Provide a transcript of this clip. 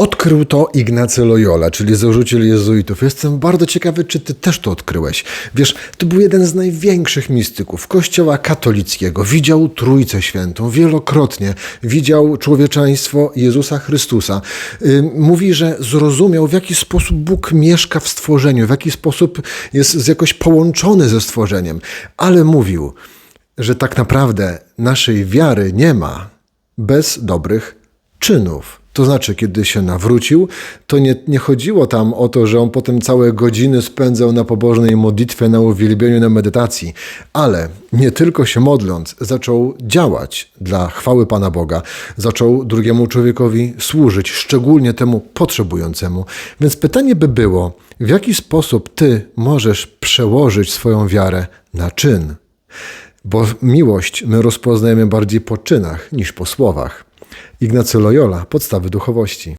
Odkrył to Ignacy Loyola, czyli założyciel jezuitów. Jestem bardzo ciekawy, czy ty też to odkryłeś. Wiesz, to był jeden z największych mistyków kościoła katolickiego. Widział Trójcę Świętą wielokrotnie. Widział człowieczeństwo Jezusa Chrystusa. Mówi, że zrozumiał, w jaki sposób Bóg mieszka w stworzeniu, w jaki sposób jest jakoś połączony ze stworzeniem. Ale mówił, że tak naprawdę naszej wiary nie ma bez dobrych czynów. To znaczy, kiedy się nawrócił, to nie, nie chodziło tam o to, że on potem całe godziny spędzał na pobożnej modlitwie, na uwielbieniu, na medytacji, ale nie tylko się modląc, zaczął działać dla chwały Pana Boga, zaczął drugiemu człowiekowi służyć, szczególnie temu potrzebującemu. Więc pytanie by było, w jaki sposób ty możesz przełożyć swoją wiarę na czyn? Bo miłość my rozpoznajemy bardziej po czynach niż po słowach. Ignacy Loyola, podstawy duchowości.